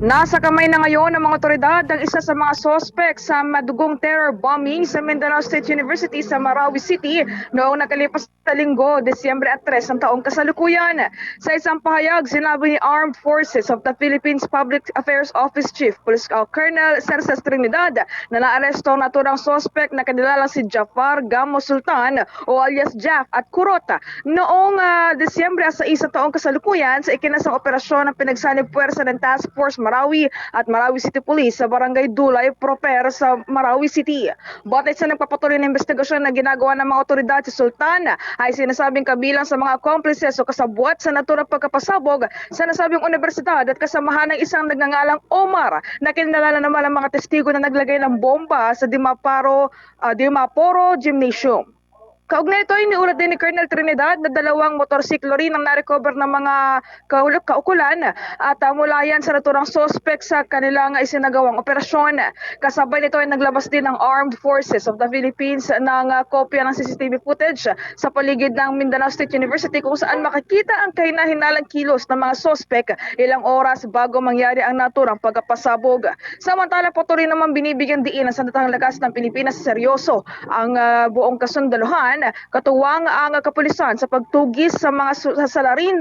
Nasa kamay na ngayon ng mga otoridad ang isa sa mga sospek sa madugong terror bombing sa Mindanao State University sa Marawi City noong nakalipas na linggo, Desyembre at 3 ng taong kasalukuyan. Sa isang pahayag, sinabi ni Armed Forces of the Philippines Public Affairs Office Chief Police uh, Colonel Cerces Trinidad na naaresto ang naturang sospek na kanilalang si Jafar Gamo Sultan o alias Jaff at Kurota noong ah, Desyembre sa isa taong kasalukuyan sa ikinasang operasyon ng pinagsanib puwersa ng Task Force Marawi at Marawi City Police sa Barangay Dulay Proper sa Marawi City. Batay sa nagpapatuloy na investigasyon na ginagawa ng mga otoridad si Sultan ay sinasabing kabilang sa mga accomplices o kasabwat sa naturang pagkapasabog sa nasabing universidad at kasamahan ng isang nagngangalang Omar na kinalala naman ang mga testigo na naglagay ng bomba sa Dimaparo, ah, Dimaporo Gymnasium. Kaugnay ito, iniulat din ni Colonel Trinidad na dalawang motorsiklo rin ang narecover ng mga kaulap kaukulan at uh, mula yan sa naturang sospek sa kanilang isinagawang operasyon. Kasabay nito ay naglabas din ng Armed Forces of the Philippines ng uh, kopya ng CCTV footage sa paligid ng Mindanao State University kung saan makikita ang kahina-hinalang kilos ng mga sospek ilang oras bago mangyari ang naturang pagkapasabog. Samantala patuloy naman binibigyan diin ng sandatang lakas ng Pilipinas seryoso ang uh, buong kasundaluhan katuwang ang kapulisan sa pagtugis sa mga su-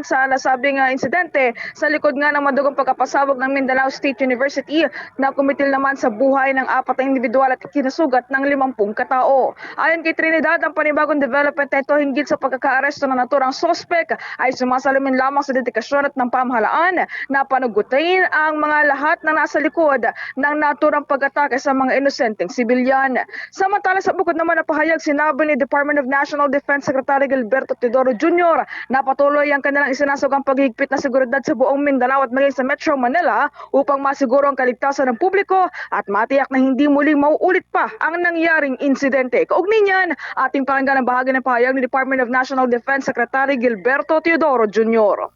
sa nasabing uh, insidente sa likod nga ng madugong pagkapasabog ng Mindanao State University na kumitil naman sa buhay ng apat na individual at kinasugat ng 50 katao. Ayon kay Trinidad, ang panibagong development na ito hinggil sa pagkakaaresto ng naturang sospek ay sumasalamin lamang sa dedikasyon at ng pamahalaan na panugutin ang mga lahat na nasa likod ng naturang pag-atake sa mga inosenteng sibilyan. Samantala sa bukod naman na pahayag, sinabi ni Department of National Defense Secretary Gilberto Teodoro Jr. na patuloy ang kanilang isinasagang paghigpit na seguridad sa buong Mindanao at maging sa Metro Manila upang masiguro ang kaligtasan ng publiko at matiyak na hindi muling mauulit pa ang nangyaring insidente. Kaugnay niyan, ating pakinggan ang bahagi ng pahayag ni Department of National Defense Secretary Gilberto Teodoro Jr.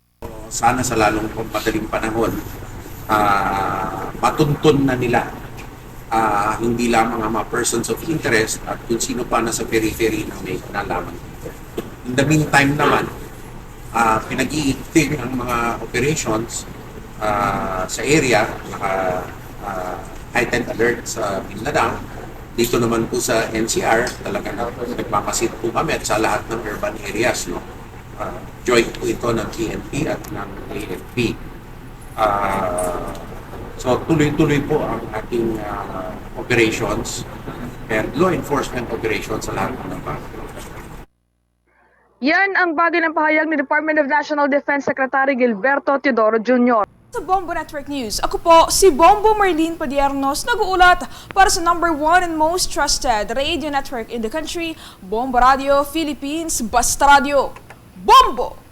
sana sa lalong madaling panahon ah, matuntun na nila ah, hindi lamang ang mga persons of interest at kung sino pa nasa periphery na may kinalaman dito. In the meantime naman, ah, pinag-iigting ang mga operations ah, sa area, naka ah, heightened alert sa Mindanao. Dito naman po sa NCR, talaga na nagmamasid po kami at sa lahat ng urban areas. No? Ah, joint po ito ng PNP at ng AFP. Ah, so tuloy-tuloy po ang ating ah, operations and law enforcement operations sa lahat ng bagay. Yan ang bagay ng pahayag ni Department of National Defense Secretary Gilberto Teodoro Jr. Sa Bombo Network News, ako po si Bombo Marlene Padiernos, nag-uulat para sa number one and most trusted radio network in the country, Bombo Radio Philippines, Basta Radio. Bombo!